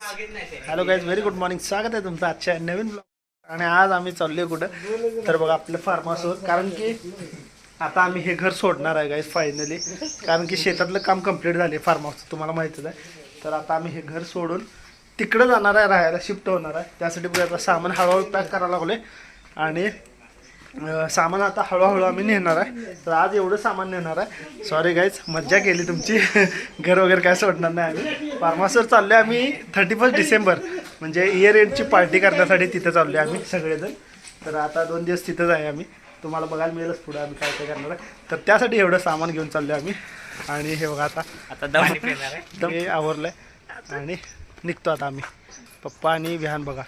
Hello guys very good morning स्वागत आहे तुमचं आजच्या नवीन ब्लॉग आणि आज आम्ही चाललोय कुठं? तर बघा आपल्या फार्म हाऊसवर कारण की आता आम्ही हे घर सोडणार आहे गाईज फायनली कारण की शेतातलं काम कंप्लीट झाले फार्म हाऊसचं तुम्हाला माहितीच आहे. तर आता आम्ही हे घर सोडून तिकडं जाणार आहे राहायला शिफ्ट होणार आहे. त्यासाठी आता सामान हळूहळू पॅक करायला लागलोय. आणि सामान आता हळूहळू आम्ही नेणार आहे. तर आज एवढं सामान नेणार आहे. सॉरी गाईज मज्जा केली तुमची. घर वगैरे काय सोडणार नाही आम्ही. फार्मासवर चाललो आहे आम्ही थर्टी फर्स्ट डिसेंबर म्हणजे इयर एंडची पार्टी करण्यासाठी तिथं चाललो आहे आम्ही सगळेजण. तर आता दोन दिवस तिथंच आहे आम्ही. तुम्हाला बघायला मिळेलच पुढे आम्ही काय काय करणार आहे. तर त्यासाठी एवढं सामान घेऊन चाललो आहे आम्ही. आणि हे बघा आता. आता आवरलं आहे. आणि निघतो आता आम्ही. पप्पा आणि विहान बघा.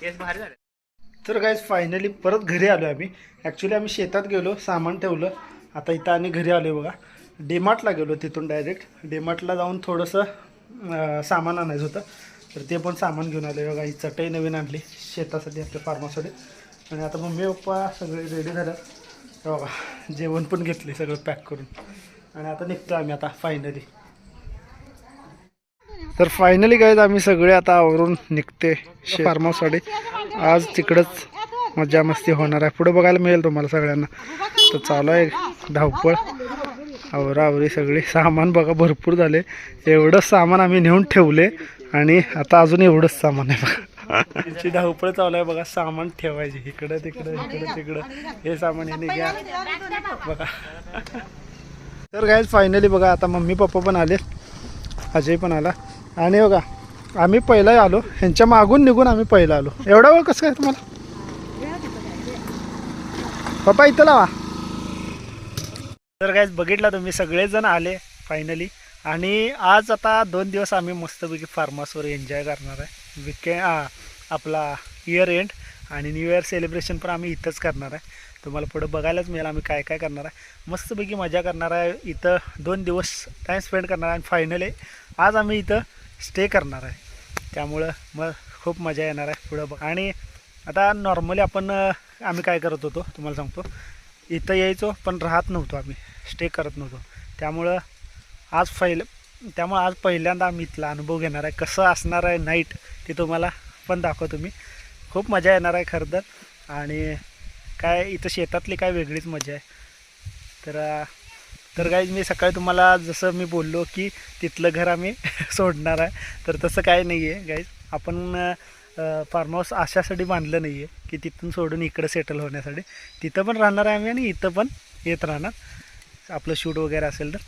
तर गाईज फायनली परत घरी आलो आम्ही. ॲक्च्युली आम्ही शेतात गेलो सामान ठेवलं. आता इथं आणि घरी आलो बघा. डेमार्टला गेलो तिथून डायरेक्ट डेमार्टला जाऊन थोडंसं सामान आणायचं होतं. तर ते पण सामान घेऊन आलो बघा. ही चटई नवीन आणली शेतासाठी आपल्या फार्मासाठी. आणि आता मम्मी पप्पा सगळे रेडी झालं बघा जेवण पण घेतले सगळं पॅक करून. आणि आता निघतो आम्ही आता फायनली तर फायनली गाईज आम्ही सगळे आता आवरून निघते फार्म हाऊससाठी आज तिकडंच मजा मस्ती होणार आहे. पुढे बघायला मिळेल तुम्हाला सगळ्यांना. तर चालू आहे धावपळ. आवरा आवरी सगळी. सामान बघा भरपूर झाले. एवढंच सामान आम्ही नेऊन ठेवले आणि आता अजून एवढंच सामान आहे बघा. त्यांची धावपळ चालू आहे बघा सामान ठेवायची. इकडं तिकडं इकडं तिकडं. हे सामान हे घ्या बघा. तर काय फायनली बघा आता मम्मी पप्पा पण आले. अजय पण आला. आणि बघा आम्ही पहिला आलो. ह्यांच्या मागून निघून आम्ही पहिला आलो. एवढा वेळ कसं काय तुम्हाला? पप्पा इथं लावा. तर काय बघितला तुम्ही सगळेजण आले फायनली आणि आज आता दोन दिवस आम्ही मस्तपैकी फार्मासवर एन्जॉय करणार आहे. विके आपला इयर एंड आणि न्यू इयर सेलिब्रेशन पण आम्ही इथंच करणार आहे. तुम्हाला पुढं बघायलाच मिळेल आम्ही काय काय करणार आहे. मस्तपैकी मजा करणार आहे. इथं दोन दिवस टाईम स्पेंड करणार आहे आणि फायनली आज आम्ही इथं स्टे करणार आहे. त्यामुळं मग खूप मजा येणार आहे पुढं बघ. आणि आता नॉर्मली आपण आम्ही काय करत होतो तुम्हाला सांगतो. इथं यायचो पण राहत नव्हतो आम्ही. स्टे करत नव्हतो. त्यामुळं आज पहिलं त्यामुळं आज पहिल्यांदा आम्ही इथला अनुभव घेणार आहे. कसं असणार आहे नाईट ते तुम्हाला पण दाखवतो मी. खूप मजा येणार आहे खरं तर. आणि काय इथं शेतातली काय वेगळीच मजा आहे. तर तर काही मी सकाळी तुम्हाला जसं मी बोललो की तिथलं घर आम्ही सोडणार आहे. तर तसं काय नाही आहे गाईज आपण फार्म हाऊस अशासाठी बांधलं नाही आहे की तिथून सोडून इकडं सेटल होण्यासाठी. तिथं पण राहणार आहे आम्ही आणि इथं पण येत राहणार. आपलं शूट वगैरे असेल तर.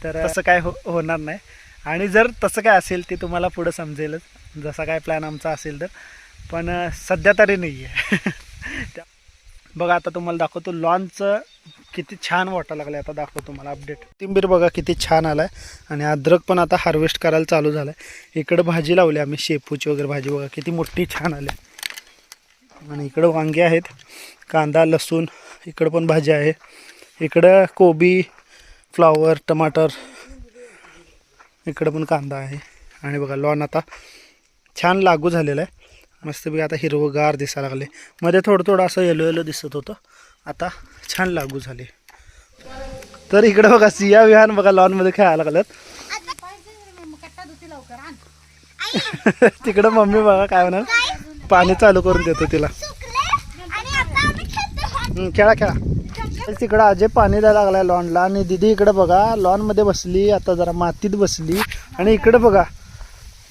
तर तसं काय हो होणार नाही. आणि जर तसं काय असेल ते तुम्हाला पुढं समजेलच. जसा काय प्लॅन आमचा असेल तर. पण सध्या तरी नाही आहे बघा आता तुम्हाला दाखवतो लॉनचं किती छान वाटायला लागलं आता दाखवतो तुम्हाला अपडेट तिंबीर बघा किती छान आलाय. आणि अद्रक पण आता हार्वेस्ट करायला चालू झालं आहे इकडं भाजी लावली आम्ही शेपूची वगैरे भाजी बघा किती मोठी छान आली आणि इकडं वांगे आहेत कांदा लसूण इकडं पण भाजी आहे. इकडं कोबी फ्लावर टमाटर इकडं पण कांदा आहे. आणि बघा लॉन आता छान लागू झालेला आहे. मस्तपैकी आता हिरवंगार दिसायला लागले. मध्ये थोडं थोडं असं येलो येलो दिसत होतं. आता छान लागू झाले. तर इकडं बघा सिया विहान बघा लॉनमध्ये खेळायला लागलात तिकडं मम्मी बघा काय म्हणा पाणी चालू करून देतो तिला. खेळा खेळा. तर तिकडं अजय पाणी द्यायला लागलाय लॉनला आणि दिदी इकडं बघा लॉनमध्ये बसली आता जरा मातीत बसली. आणि इकडं बघा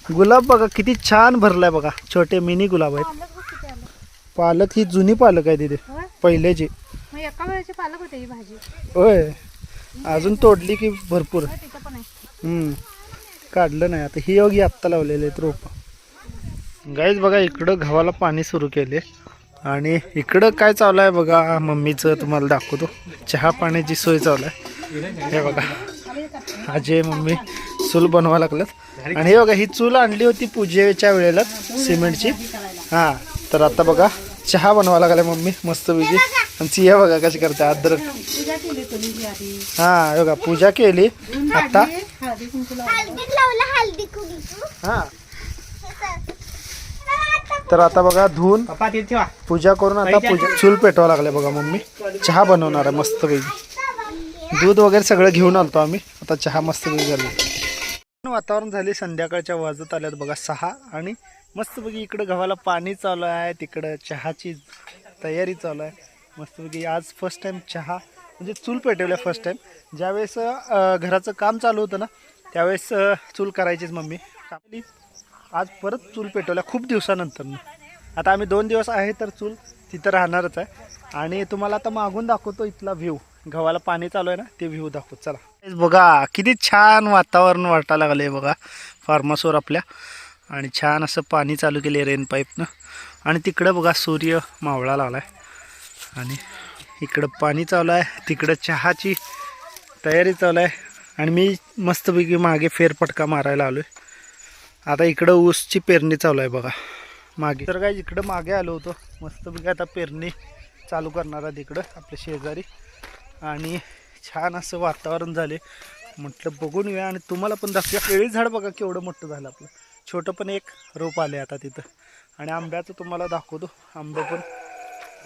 गुलाब बघा किती छान भरलाय बघा. छोटे मिनी गुलाब आहेत. पालक ही जुनी पालक आहे तिथे होय? पहिल्याची मग एका वेळेची पालक होते ही भाजी. होय. अजून तोडली की भरपूर. होय, तिथं पण आहे. हम्म. काढलं नाही. आता ही योगी आत्ता लावलेले आहेत रोप. गाईज बघा इकडं गव्हाला पाणी सुरू केले. आणि इकडं काय चालू आहे बघा मम्मीचं तुम्हाला दाखवतो. चहा पाण्याची सोय चालू आहे हे बघा. अजय मम्मी चूल बनवा लागल्यात आणि हे बघा ही चूल आणली होती पूजेच्या वेळेला सिमेंटची. हां तर आता बघा चहा बनवा लागलाय मम्मी मस्तपैकी आणि चिया बघा कशी करते अद्रक. ही आधी बघा पूजा केली. आता हां. तर आता बघा धुवून पूजा करून आता पूजा चूल पेटवा लागले बघा मम्मी. चहा बनवणार आहे मस्तपैकी दूध वगैरे सगळं घेऊन आलतो आम्ही. आता चहा मस्तपैकी झाली. वातावरण झाले संध्याकाळच्या वाजत आल्यात बघा सहा आणि मस्तपैकी इकडं गव्हाला पाणी चालू आहे तिकडं चहाची तयारी चालू आहे. मस्तपैकी आज फर्स्ट टाईम चहा म्हणजे चूल पेटवल्या फर्स्ट टाईम ज्यावेळेस घराचं काम चालू होतं ना त्यावेळेस चूल करायचीच मम्मी. आपली आज परत चूल पेटवल्या खूप दिवसानंतर आता आम्ही दोन दिवस आहे तर चूल तिथं राहणारच आहे. आणि तुम्हाला आता मागून दाखवतो इथला व्ह्यू गव्हाला पाणी चालू आहे ना ते व्ह्यू दाखवतो चला. बघा किती छान वातावरण वाटायला लागले बघा फार्मासवर आपल्या. आणि छान असं पाणी चालू केले रेन पाईपनं आणि तिकडं बघा सूर्य मावळा लागला आहे आणि इकडं पाणी चालू आहे तिकडं चहाची तयारी चालू आहे आणि मी मस्तपैकी मागे फेरफटका मारायला आलो आहे आता इकडं ऊसची पेरणी चालू आहे बघा. मागे. तर काय इकडं मागे आलो होतो. मस्तपैकी आता पेरणी चालू करणार आहे तिकडं आपल्या शेजारी. आणि छान असं वातावरण झाले. म्हटलं बघून येऊया आणि तुम्हाला पण दाखवूया केळी झाड बघा केवढं मोठं झालं आपलं. छोटं पण एक रोप आले आता तिथं. आणि आंब्याचं तुम्हाला दाखवतो. आंबे पण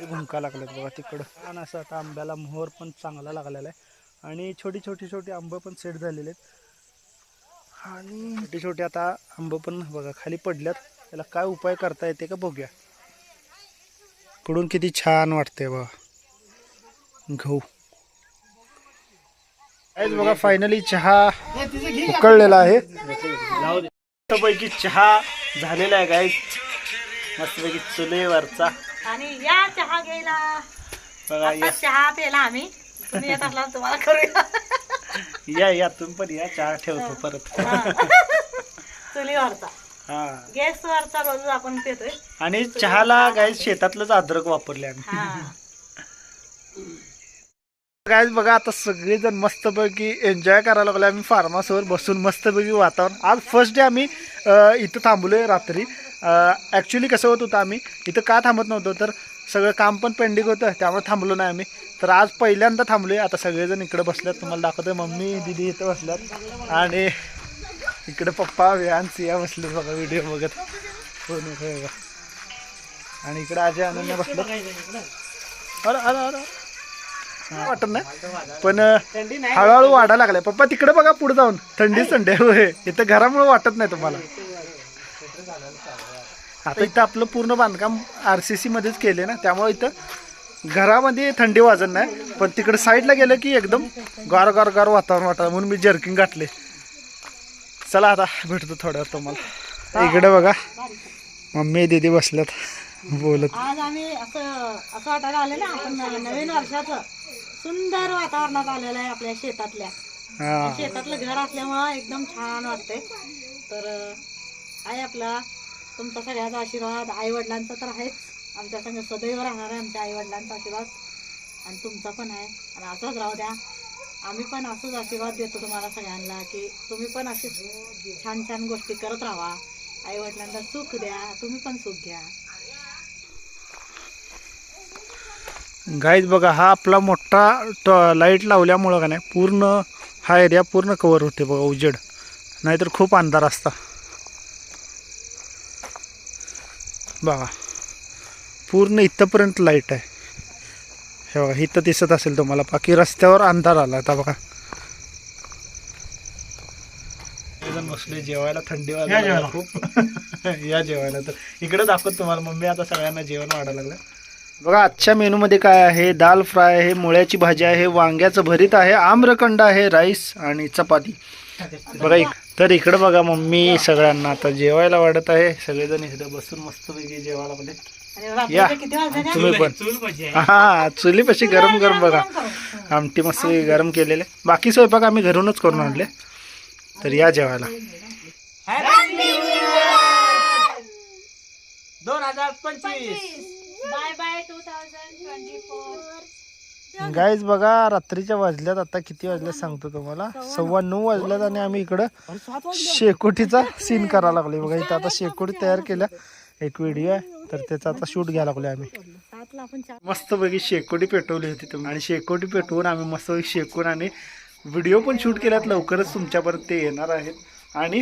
भुंका लागलेत बघा तिकडं. छान असं आता आंब्याला मोहर पण चांगला लागलेला आहे. आणि छोटी छोटी छोटी आंबं पण सेट झालेले आहेत. आणि छोटे छोटे आता आंबं पण बघा खाली पडल्यात. त्याला काय उपाय करता येते का बघूया. कडून किती छान वाटते बघा. गहू काहीच बघा फायनली चहा उकळलेला आहे. मस्तपैकी चहा झालेला आहे गाईज मस्तपैकी चुलीवरचा. आणि या चहा घ्यायला. बघा आता या. चहा प्यायला आम्ही. तुम्ही येत असला तुम्हाला करूया. या या तुम्ही पण या. चहा ठेवतो परत. चुलीवरचा. हा. गॅसवरचा रोज आपण पितोय. आणि चहाला गाईज शेतातलंच अद्रक वापरले आम्ही. हा. गाईज बघा आता सगळेजण मस्तपैकी एन्जॉय करायला लागले आम्ही फार्मासवर बसून मस्तपैकी वातावरण. आज फर्स्ट डे आम्ही इथं थांबलोय रात्री. ॲक्च्युली कसं होत होतं आम्ही इथं का थांबत नव्हतो तर सगळं काम पण पेंडिंग होतं त्यामुळे थांबलो नाही आम्ही. तर आज पहिल्यांदा थांबलोय. आता सगळेजण इकडे बसल्यात. तुम्हाला दाखवतोय मम्मी दिदी इथं बसल्यात. आणि इकडे पप्पा व्यान सिया बसले बघा व्हिडिओ बघत. हो बघा. आणि इकडे आजी आनंद बसलं अरे अरे अरे. वाटत नाही. पण हळूहळू वाढायला लागलाय. पप्पा तिकडे बघा पुढे जाऊन. थंडी थंडी आहे, होय. इथं घरामुळे वाटत नाही तुम्हाला. आता इथं आपलं पूर्ण बांधकाम आर सी सी मध्येच केले ना. त्यामुळे इथं घरामध्ये थंडी वाजत नाही. पण तिकडे साईडला गेलं की एकदम गार गार गार वातावरण वाटतं म्हणून मी जर्किंग घातले चला आता भेटतो थोड्या तुम्हाला. इकडे बघा. मम्मी दीदी बसल्यात. बोलत. आज आम्ही असं असं वाटायला आलं ना आपण नवीन वर्षाचं. सुंदर वातावरणात आलेलं आहे आपल्या शेतातल्या. हा. शेतातलं घर असल्यामुळं एकदम छान वाटतंय. तर आहे आपला तुमचा सगळ्याचा आशीर्वाद आई वडिलांचा तर आहेच. आमच्या संग सदैव राहणार आहे आमच्या आई वडिलांचा आशीर्वाद. आणि तुमचा पण आहे. आणि असंच राहू द्या. आम्ही पण असंच आशीर्वाद देतो तुम्हाला सगळ्यांना की तुम्ही पण असे छान छान गोष्टी करत राहा. आई वडिलांना सुख द्या. तुम्ही पण सुख घ्या. गाईज बघा हा आपला मोठा ट- लाइट लावल्यामुळं का नाही पूर्ण हा एरिया पूर्ण कवर होते बघा उजेड. नाहीतर खूप अंधार असता. बघा पूर्ण इथंपर्यंत लाइट आहे. हे बघा इथं दिसत असेल तुम्हाला. बाकी रस्त्यावर अंधार आला आता बघा. बसले जेवायला थंडी वाजायला खूप. या जेवायला. तर इकडे दाखवत तुम्हाला. मम्मी आता सगळ्यांना जेवण वाढायला लागलं बघा आजच्या मेनूमध्ये काय आहे? दाल फ्राय आहे मुळ्याची भाजी आहे वांग्याचं भरीत आहे आम्रखंड आहे राईस आणि चपाती. बघा इक तर इकडं बघा मम्मी सगळ्यांना. आता जेवायला वाढत आहे. सगळेजण इकडे बसून मस्तपैकी जेवायला मध्ये या. तुम्ही पण. हा चुलीपाशी गरम गरम बघा. आमटी मस्त गरम केलेले बाकी स्वयंपाक आम्ही घरूनच करून आणले. तर या जेवायला. Bye bye two thousand twenty four guys बघा रात्रीच्या वाजल्यात. आता किती वाजल्यात सांगतो तुम्हाला. सव्वा नऊ वाजल्यात आणि आम्ही इकडं शेकोटीचा सीन करायला लागले बघा इथं आता शेकोटी तयार केल्या. एक व्हिडिओ आहे. तर त्याचा आता शूट घ्यायला लागलो आम्ही. मस्त बघी मस्तपैकी शेकोटी पेटवली होती तुम्ही. आणि शेकोटी पेटवून आम्ही मस्तपैकी शेकून आणि व्हिडिओ पण शूट केल्यात. लवकरच तुमच्यापर्यंत ते येणार आहेत. आणि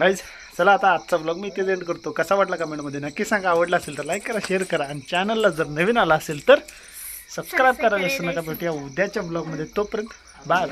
गाईज चला आता आजचा ब्लॉग मी इथे एंड करतो. कसा वाटला कमेंटमध्ये नक्की सांगा. आवडला असेल तर लाईक करा शेअर करा आणि चॅनलला जर नवीन आला असेल तर सबस्क्राईब करा. विसरू नका. भेटूया उद्याच्या ब्लॉगमध्ये तोपर्यंत बाय